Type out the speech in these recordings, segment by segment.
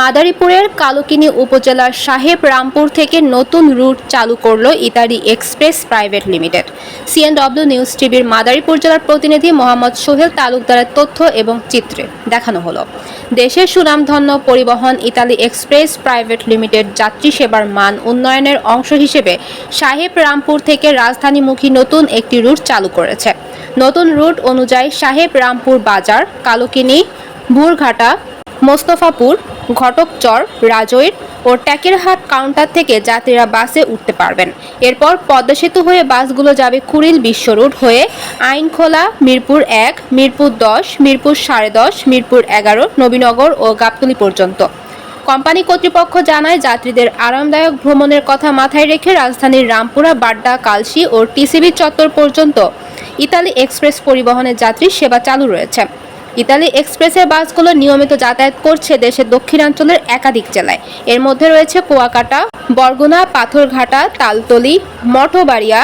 মাদারীপুরের কালকিনি উপজেলার সাহেব রামপুর থেকে নতুন রুট চালু করল Italy express private limited. CNW news টিভির মাদারীপুর জেলার প্রতিনিধি মোহাম্মদ সোহেল তালুকদারের তথ্য এবং চিত্রে দেখানো হলো। দেশের সুনামধন্য পরিবহন ইতালি এক্সপ্রেস প্রাইভেট লিমিটেড যাত্রী সেবার মান উন্নয়নের অংশ হিসেবে সাহেব রামপুর থেকে রাজধানীমুখী নতুন একটি রুট চালু করেছে। নতুন রুট অনুযায়ী সাহেব রামপুর বাজার, কালকিনি ভুরঘাটা মোস্তফাপুর ঘটকচর রাজৈর ও ট্যাকেরহাট কাউন্টার থেকে যাত্রীরা বাসে উঠতে পারবেন। এরপর পদ্মা সেতু হয়ে বাসগুলো যাবে কুড়িল বিশ্ব রুট হয়ে আইনখোলা, মিরপুর এক, মিরপুর দশ, মিরপুর সাড়ে দশ, মিরপুর এগারো, নবীনগর ও গাবতলী পর্যন্ত। কোম্পানি কর্তৃপক্ষ জানায়, যাত্রীদের আরামদায়ক ভ্রমণের কথা মাথায় রেখে রাজধানীর রামপুরা, বাড্ডা, কালশি ও টিসিবি চত্বর পর্যন্ত ইতালি এক্সপ্রেস পরিবহনের যাত্রী সেবা চালু রয়েছে। ইতালি এক্সপ্রেসের বাসগুলো নিয়মিত যাতায়াত করছে দেশের দক্ষিণাঞ্চলের একাধিক জেলায়। এর মধ্যে রয়েছে কুয়াকাটা, বরগুনা, পাথরঘাটা, তালতলি, মঠবাড়িয়া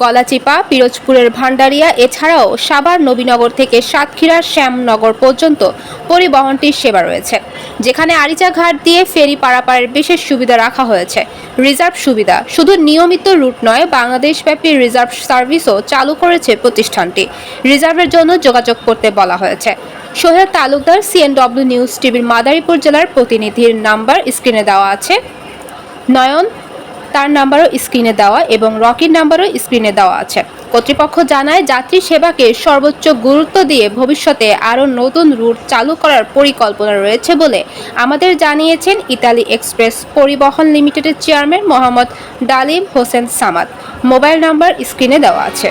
গলাচিপা, পিরোজপুরের ভান্ডারিয়া, এছাড়াও সাভার নবীনগর থেকে সাতক্ষীরার শ্যামনগর পর্যন্ত পরিবহনটির সেবা রয়েছে, যেখানে আরিচা ঘাট দিয়ে ফেরি পারাপারের বিশেষ সুবিধা রাখা হয়েছে। রিজার্ভ সুবিধা, শুধু নিয়মিত রুট নয়, বাংলাদেশব্যাপী রিজার্ভ সার্ভিসও চালু করেছে প্রতিষ্ঠানটি। রিজার্ভের জন্য যোগাযোগ করতে বলা হয়েছে। সোহেল তালুকদার সিএনডব্লিউ নিউজ টিভির মাদারীপুর জেলার প্রতিনিধির নাম্বার স্ক্রিনে দেওয়া আছে। নয়ন তার নাম্বারও স্ক্রিনে দেওয়া এবং রকির নাম্বারও স্ক্রিনে দেওয়া আছে। কর্তৃপক্ষ জানায়, যাত্রী সেবাকে সর্বোচ্চ গুরুত্ব দিয়ে ভবিষ্যতে আরও নতুন রুট চালু করার পরিকল্পনা রয়েছে বলে আমাদের জানিয়েছেন ইতালি এক্সপ্রেস পরিবহন লিমিটেডের চেয়ারম্যান মোহাম্মদ ডালিম হোসেন সামাদ। মোবাইল নাম্বার স্ক্রিনে দেওয়া আছে।